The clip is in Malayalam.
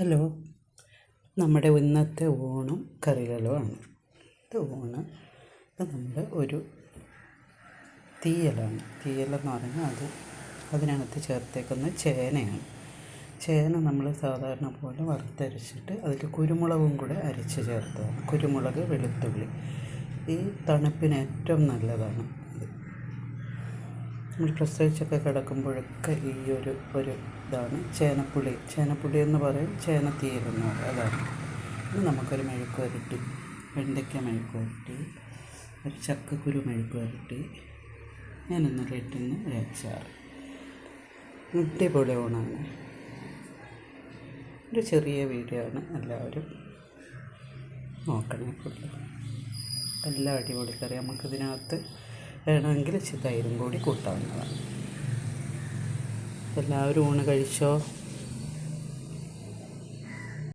ഹലോ. നമ്മുടെ ഇന്നത്തെ ഊണും കറികളുമാണ് ഇത് ഊണ് ഇത് നമ്മുടെ ഒരു തീയലാണ്. തീയലെന്ന് പറഞ്ഞാൽ അത് അതിനകത്ത് ചേർത്തേക്കുന്ന ചേനയാണ്. ചേന നമ്മൾ സാധാരണ പോലെ വറുത്തരച്ചിട്ട് അതിൽ കുരുമുളകും കൂടെ അരച്ച് ചേർത്തതാണ്. കുരുമുളക് വെളുത്തുള്ളി. ഈ തണുപ്പിന് ഏറ്റവും നല്ലതാണ്. നമ്മൾ പ്രസവിച്ചൊക്കെ കിടക്കുമ്പോഴൊക്കെ ഈ ഒരു ഒരു ഇതാണ് ചേനപ്പുളി. ചേനപ്പുളി എന്ന് പറയും പറയും. അതാണ്. ഇനി നമുക്കൊരു മെഴുക്ക് വരട്ടി വെണ്ടയ്ക്ക മെഴുക്ക് വരട്ടി ഒരു ചക്കക്കുരു മെഴുക്ക് വരട്ടി ഞാനൊന്ന് റെഡിന്ന് ഒരു അച്ചാർ അടിപൊളി ഊണാണ്. ഒരു ചെറിയ വീഡിയോ ആണ്. എല്ലാവരും നോക്കണേ ഫുള്ള് എല്ലാം അടിപൊളി കറി. നമുക്കിതിനകത്ത് വേണമെങ്കിൽ ഇച്ചിരി തൈരും കൂടി കൂട്ടാവുന്നതാണ്. എല്ലാവരും ഊണ് കഴിച്ചോ?